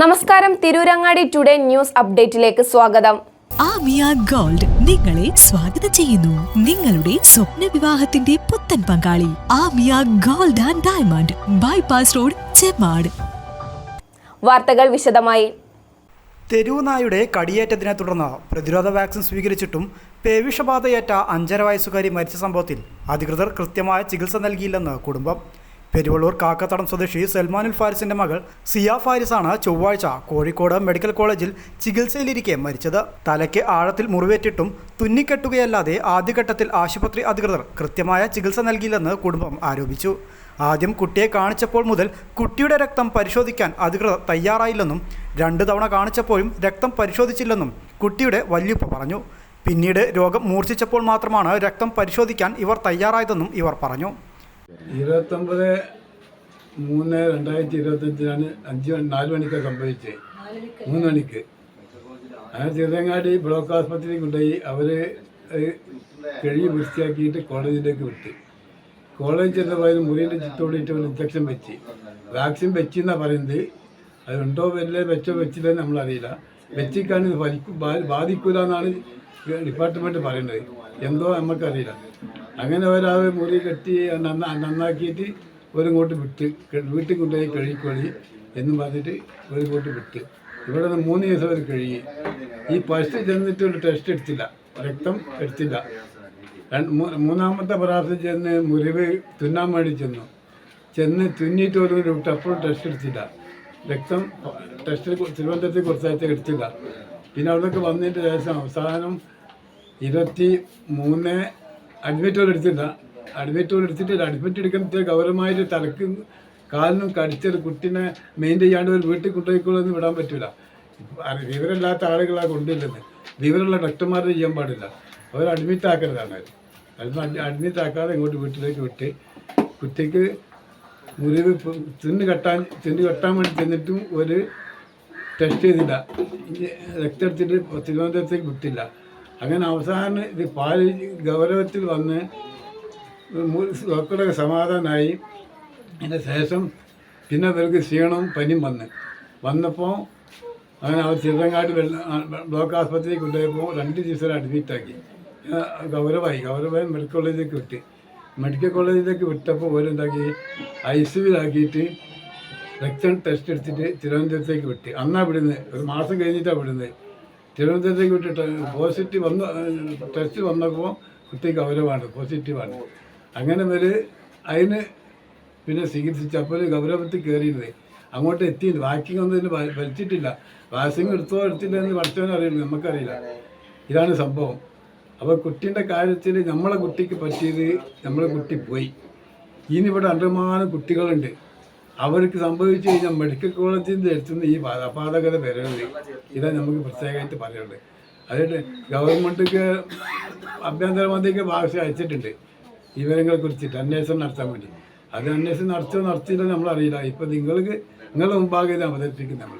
നമസ്കാരം. Tirurangadi today news അപ്ഡേറ്റിലേക്ക് സ്വാഗതം. Amiya gold നിങ്ങളെ സ്വാഗതം ചെയ്യുന്നു. നിങ്ങളുടെ സ്വപ്ന വിവാഹത്തിന്റെ പുത്തൻ പങ്കാളി Aamiya gold and diamond bypass road Chemmad വാർത്തകൾ വിശദമായി. തെരുവുനായുടെ കടിയേറ്റതിനെ തുടർന്ന് പ്രതിരോധ വാക്സിൻ സ്വീകരിച്ചിട്ടും പേവിഷബാധയേറ്റ അഞ്ചര വയസ്സുകാരി മരിച്ച സംഭവത്തിൽ അധികൃതർ കൃത്യമായ ചികിത്സ നൽകിയില്ലെന്ന് കുടുംബം. പെരുവള്ളൂർ കാക്കത്തടം സ്വദേശി സൽമാനുൽ ഫാരിസിന്റെ മകൾ സിയ ഫാരിസാണ് ചൊവ്വാഴ്ച കോഴിക്കോട് മെഡിക്കൽ കോളേജിൽ ചികിത്സയിലിരിക്കെ മരിച്ചത്. തലയ്ക്ക് ആഴത്തിൽ മുറിവേറ്റിട്ടും തുന്നിക്കെട്ടുകയല്ലാതെ ആദ്യഘട്ടത്തിൽ ആശുപത്രി അധികൃതർ കൃത്യമായ ചികിത്സ നൽകിയില്ലെന്ന് കുടുംബം ആരോപിച്ചു. ആദ്യം കുട്ടിയെ കാണിച്ചപ്പോൾ മുതൽ കുട്ടിയുടെ രക്തം പരിശോധിക്കാൻ അധികൃതർ തയ്യാറായില്ലെന്നും രണ്ട് തവണ കാണിച്ചപ്പോഴും രക്തം പരിശോധിച്ചില്ലെന്നും കുട്ടിയുടെ വല്യുപ്പ പറഞ്ഞു. പിന്നീട് രോഗം മൂർച്ഛിച്ചപ്പോൾ മാത്രമാണ് രക്തം പരിശോധിക്കാൻ ഇവർ തയ്യാറായതെന്നും ഇവർ പറഞ്ഞു. ഇരുപത്തൊമ്പത് മൂന്ന് രണ്ടായിരത്തി ഇരുപത്തഞ്ചിനാണ് അഞ്ച് മണി നാല് മണിക്കാണ് സംഭവിച്ചത്. മൂന്ന് മണിക്ക്. അങ്ങനെ ചെറുതങ്ങാടി ബ്ലോക്ക് ആസ്പത്രിയിൽ കൊണ്ടുപോയി അവർ കഴുകി വൃത്തിയാക്കിയിട്ട് കോളേജിലേക്ക് വിട്ടു. കോളേജ് ചെന്നപ്പോൾ മുറിയുടെ ചുറ്റോടിയിട്ട് ഒരു ഇഞ്ചക്ഷൻ വെച്ച് വാക്സിൻ വെച്ചെന്നാണ് പറയുന്നത്. അതുണ്ടോ വല്ലേ വെച്ചോ വെച്ചില്ല നമ്മളറിയില്ല. വെച്ചിക്കാണ് ബാധിക്കൂല എന്നാണ് ഡിപ്പാർട്ട്മെന്റ് പറയുന്നത്. എന്തോ നമുക്കറിയില്ല അങ്ങനെ ഒരാൾ മുറി കെട്ടി നന്ന നന്നാക്കിയിട്ട് ഒരു ഇങ്ങോട്ട് വിട്ട് വീട്ടിൽ കൊണ്ടുപോയി കഴുകിക്കോളി എന്ന് പറഞ്ഞിട്ട് ഒരു ഇങ്ങോട്ട് വിട്ട്. ഇവിടെ നിന്ന് മൂന്ന് ദിവസം അവർ കഴുകി. ഈ പശു ചെന്നിട്ട് ഒരു ടെസ്റ്റ് എടുത്തില്ല. രക്തം എടുത്തില്ല. മൂന്നാമത്തെ പ്രാവശ്യം ചെന്ന് മുറിവ് തുന്നാൻ വേണ്ടി ചെന്നു. ചെന്ന് തുന്നിയിട്ട് ഒരു വിട്ട് അപ്പോഴും ടെസ്റ്റ് എടുത്തില്ല. രക്തം ടെസ്റ്റ് തിരുവനന്തപുരത്ത് കുറച്ചാഴ്ച എടുത്തില്ല. പിന്നെ അവിടെയൊക്കെ വന്നതിന്റെ ശേഷം അവസാനം ഇരുപത്തി മൂന്ന് അഡ്മിറ്റോട് എടുത്തില്ല. അഡ്മിറ്റോട് എടുത്തിട്ട് അഡ്മിറ്റ് എടുക്കുന്നത് ഗൗരവമായിട്ട് തലക്ക് കാലിനും കടിച്ചൊരു കുട്ടീനെ മെയിൻ ചെയ്യാണ്ട് ഒരു വീട്ടിൽ കൊണ്ടുപോയിക്കോളൊന്നും വിടാൻ പറ്റില്ല വിവരമില്ലാത്ത ആളുകളാണ് കൊണ്ടില്ലെന്ന് വിവരമുള്ള ഡോക്ടർമാരുടെ ചെയ്യാൻ പാടില്ല. അവർ അഡ്മിറ്റ് ആക്കരുതാണ്. അത് അഡ്മിറ്റ് ആക്കാതെ ഇങ്ങോട്ട് വീട്ടിലേക്ക് വിട്ട് കുട്ടിക്ക് മുറിവ് തിന്ന് കെട്ടാൻ തുന്ന് കെട്ടാൻ വേണ്ടി ചെന്നിട്ടും ഒരു ടെസ്റ്റ് ചെയ്തില്ല. രക്തം എടുത്തിട്ട് തിരുവനന്തപുരത്തേക്ക് വിട്ടില്ല. അങ്ങനെ അവസാനം ഇത് പാലി ഗൗരവത്തിൽ വന്ന് ഡോക്ടറുടെ സമാധാനമായി അതിന്റെ ശേഷം പിന്നെ അവർക്ക് ക്ഷീണവും പനിയും വന്ന്. വന്നപ്പോൾ അങ്ങനെ അവർ തിരുവങ്ങാട് ബ്ലോക്ക് ആസ്പത്രിയിൽ കൊണ്ടുപോയപ്പോൾ രണ്ട് ദിവസം അഡ്മിറ്റാക്കി ഗൗരവമായി ഗൗരവമായി മെഡിക്കൽ കോളേജിലേക്ക് വിട്ട്. മെഡിക്കൽ കോളേജിലേക്ക് വിട്ടപ്പോൾ ഓരെന്താക്കി ഐ സിയുലാക്കിയിട്ട് രക്തം ടെസ്റ്റ് എടുത്തിട്ട് തിരുവനന്തപുരത്തേക്ക് വിട്ട്. അന്നാ വിടുന്നത് ഒരു മാസം കഴിഞ്ഞിട്ടാണ് വിടുന്നത് തിരുവനന്തപുരത്തേക്ക് വിട്ടിട്ട് പോസിറ്റീവ് വന്ന ടെസ്റ്റ് വന്നപ്പോൾ കുട്ടി ഗൗരവമാണ് പോസിറ്റീവാണ് അങ്ങനെ ഇവർ അതിന് പിന്നെ ചികിത്സിച്ചപ്പോൾ ഗൗരവത്തിൽ കയറിയിരുന്നത് അങ്ങോട്ട് എത്തിയില്ല. വാക്കിംഗ് ഒന്നും ഇതിന് വലിച്ചിട്ടില്ല വാക്സിൻ എടുത്തോ എടുത്തില്ല എന്ന് പഠിച്ചവനെ അറിയില്ല നമുക്കറിയില്ല. ഇതാണ് സംഭവം. അപ്പോൾ കുട്ടീന്റെ കാര്യത്തിൽ നമ്മളെ കുട്ടിക്ക് പറ്റിയത് നമ്മളെ കുട്ടി പോയി. ഇനി ഇവിടെ അണ്ടമാനം കുട്ടികളുണ്ട്. അവർക്ക് സംഭവിച്ചു കഴിഞ്ഞാൽ മെഡിക്കൽ കോളേജിന്റെ അടുത്തുനിന്ന് ഈ അപാതകത വരുന്നത് ഇതാണ് നമുക്ക് പ്രത്യേകമായിട്ട് പറയുന്നത് അതുകൊണ്ട് ഗവൺമെന്റിക്ക് ആഭ്യന്തര മന്ത്രിക്ക് ഭാഷ അയച്ചിട്ടുണ്ട്. വിവരങ്ങളെ കുറിച്ചിട്ട് അന്വേഷണം നടത്താൻ വേണ്ടി. അത് അന്വേഷണം നടത്തോ നടത്തിയില്ല നമ്മളറിയില്ല. ഇപ്പം നിങ്ങൾക്ക് നിങ്ങളുടെ മുമ്പാകെ ഇത് അവതരിപ്പിക്കും നമ്മൾ